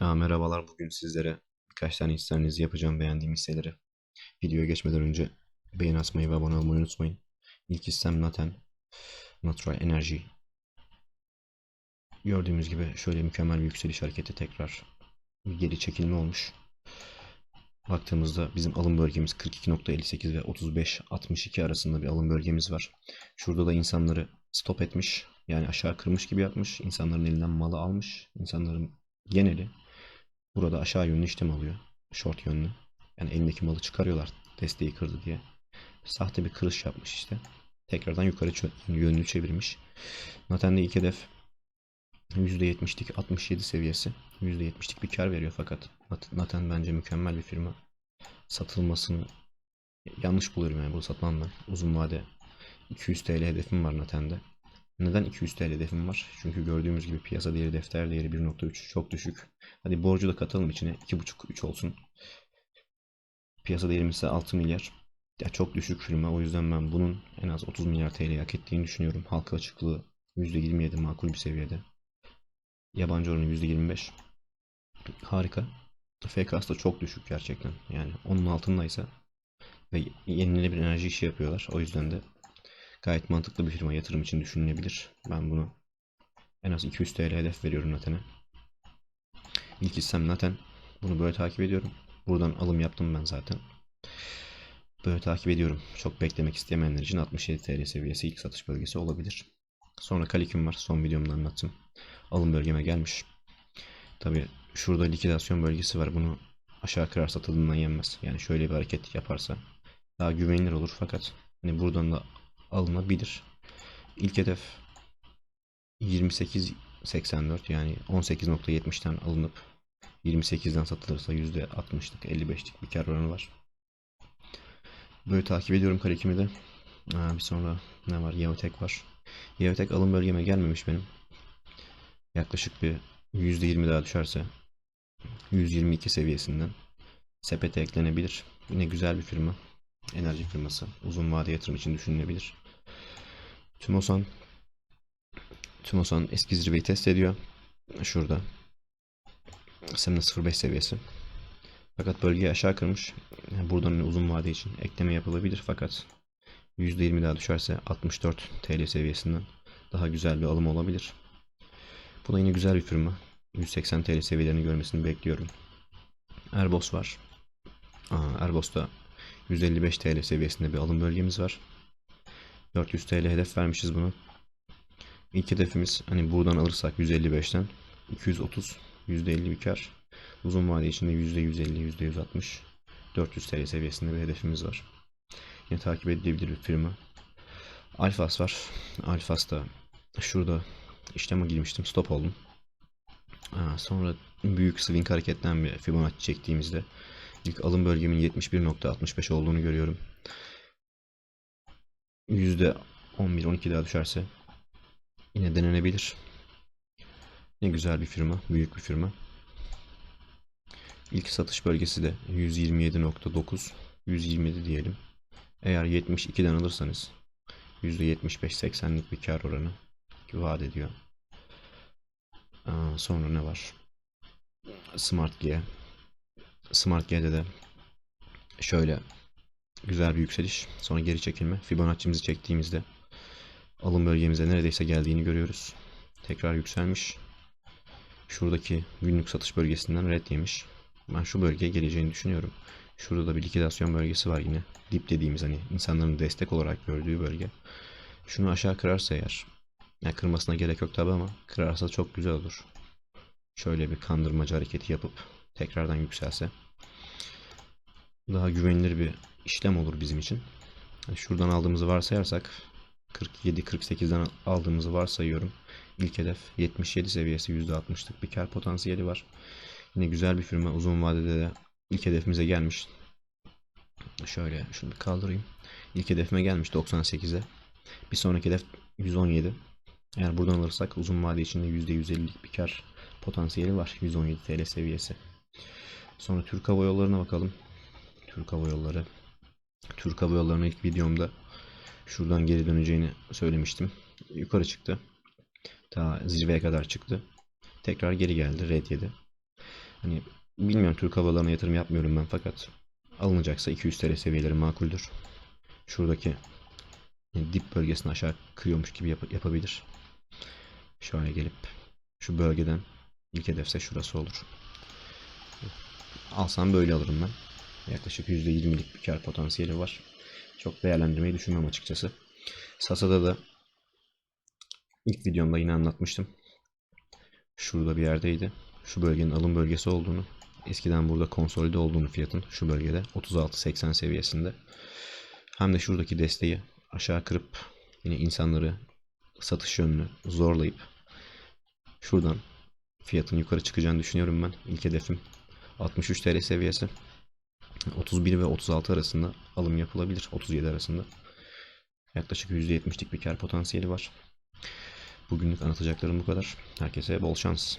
Aa, merhabalar. Bugün sizlere birkaç tane hisselerinizi yapacağım beğendiğim hisseleri. Videoya geçmeden önce beğen atmayı ve abone olmayı unutmayın. İlk hissem Naten, Natural Energy. Gördüğümüz gibi şöyle mükemmel bir yükseliş hareketi tekrar bir geri çekilme olmuş. Baktığımızda bizim alım bölgemiz 42.58 ve 35.62 arasında bir alım bölgemiz var. Şurada da insanları stop etmiş. Yani aşağı kırmış gibi yapmış. İnsanların elinden malı almış. İnsanların geneli burada aşağı yönlü işlem alıyor. Short yönlü. Yani elindeki malı çıkarıyorlar desteği kırdı diye. Sahte bir kırış yapmış işte. Tekrardan yukarı yönlü çevirmiş. Naten'de ilk hedef %70'lik 67 seviyesi. %70'lik bir kar veriyor fakat Nat- Naten bence mükemmel bir firma. Satılmasını yanlış buluyorum yani bunu satmam ben. Uzun vade 200 TL hedefim var Naten'de. Neden 200 TL hedefim var? Çünkü gördüğümüz gibi piyasa değeri, defter değeri 1.3 çok düşük. Hadi borcu da katalım içine 2.5-3 olsun. Piyasa değerimiz ise 6 milyar. Ya çok düşük firma o yüzden ben bunun en az 30 milyar TL hak ettiğini düşünüyorum. Halka açıklığı %27 makul bir seviyede. Yabancı oranı %25. Harika. FK'sı da çok düşük gerçekten. Yani onun altındaysa ve yenilenebilir enerji işi yapıyorlar. O yüzden de gayet mantıklı bir firma yatırım için düşünülebilir. Ben bunu en az 200 TL hedef veriyorum Naten'e. İlk hissem Naten. Bunu böyle takip ediyorum. Buradan alım yaptım ben zaten. Böyle takip ediyorum. Çok beklemek istemeyenler için 67 TL seviyesi ilk satış bölgesi olabilir. Sonra Kaliküm var. Son videomda anlattım. Alım bölgeme gelmiş. Tabi şurada likidasyon bölgesi var. Bunu aşağı kırarsa tadından yenmez. Yani şöyle bir hareket yaparsa daha güvenilir olur fakat hani buradan da alınabilir. İlk hedef 28.84 yani 18.70'ten alınıp 28'den satılırsa %60'lık 55'lik bir kar oranı var. Böyle takip ediyorum Karekim'i de. Aa, bir sonra ne var? Yeotek var. Yeotek alım bölgeme gelmemiş benim. Yaklaşık bir %20 daha düşerse 122 seviyesinden sepete eklenebilir. Yine güzel bir firma. Enerji firması. Uzun vade yatırım için düşünülebilir. Tümosan Tümosan eski zirveyi test ediyor. Şurada. Semne 05 seviyesi. Fakat bölgeyi aşağı kırmış. Buradan hani uzun vade için ekleme yapılabilir fakat %20 daha düşerse 64 TL seviyesinden daha güzel bir alım olabilir. Bu da yine güzel bir firma. 180 TL seviyelerini görmesini bekliyorum. Erbos var. Aa, Erbos'ta 155 TL seviyesinde bir alım bölgemiz var. 400 TL hedef vermişiz bunu. İlk hedefimiz hani buradan alırsak 155'ten 230 %50 bir kar. Uzun vade içinde %150 %160 400 TL seviyesinde bir hedefimiz var. Yine takip edilebilir bir firma. Alfas var. Alfas da şurada işleme girmiştim. Stop oldum. Aa, sonra büyük swing hareketten bir Fibonacci çektiğimizde ilk alım bölgemin 71.65 olduğunu görüyorum. %11-12 daha düşerse yine denenebilir. Ne güzel bir firma, büyük bir firma. İlk satış bölgesi de 127.9, 127 diyelim. Eğer 72'den alırsanız %75-80'lik bir kar oranı vaat ediyor. Aa, sonra ne var? Smart G. Smart G'de de şöyle güzel bir yükseliş. Sonra geri çekilme. Fibonacci'mizi çektiğimizde alım bölgemize neredeyse geldiğini görüyoruz. Tekrar yükselmiş. Şuradaki günlük satış bölgesinden red yemiş. Ben şu bölgeye geleceğini düşünüyorum. Şurada da bir likidasyon bölgesi var yine. Dip dediğimiz hani insanların destek olarak gördüğü bölge. Şunu aşağı kırarsa eğer yani kırmasına gerek yok tabi ama kırarsa çok güzel olur. Şöyle bir kandırmacı hareketi yapıp tekrardan yükselse daha güvenilir bir işlem olur bizim için. Yani şuradan aldığımızı varsayarsak 47-48'den aldığımızı varsayıyorum. İlk hedef 77 seviyesi %60'lık bir kar potansiyeli var. Yine güzel bir firma uzun vadede de ilk hedefimize gelmiş. Şöyle şunu bir kaldırayım. İlk hedefime gelmiş 98'e. Bir sonraki hedef 117. Eğer buradan alırsak uzun vade içinde %150'lik bir kar potansiyeli var. 117 TL seviyesi. Sonra Türk Hava Yolları'na bakalım. Türk Hava Yolları. Türk Hava Yolları'nın ilk videomda şuradan geri döneceğini söylemiştim. Yukarı çıktı. Ta zirveye kadar çıktı. Tekrar geri geldi. Red yedi. Hani bilmiyorum Türk havalarına yatırım yapmıyorum ben fakat alınacaksa 200 TL seviyeleri makuldür. Şuradaki dip bölgesini aşağı kırıyormuş gibi yap- yapabilir. Şöyle gelip şu bölgeden ilk hedefse şurası olur. Alsam böyle alırım ben. Yaklaşık %20'lik bir kar potansiyeli var. Çok değerlendirmeyi düşünmem açıkçası. Sasa'da da ilk videomda yine anlatmıştım. Şurada bir yerdeydi. Şu bölgenin alım bölgesi olduğunu, eskiden burada konsolide olduğunu fiyatın şu bölgede 36-80 seviyesinde. Hem de şuradaki desteği aşağı kırıp yine insanları satış yönünü zorlayıp şuradan fiyatın yukarı çıkacağını düşünüyorum ben. İlk hedefim 63 TL seviyesi. 31 ve 36 arasında alım yapılabilir. 37 arasında. Yaklaşık %70'lik bir kar potansiyeli var. Bugünlük anlatacaklarım bu kadar. Herkese bol şans.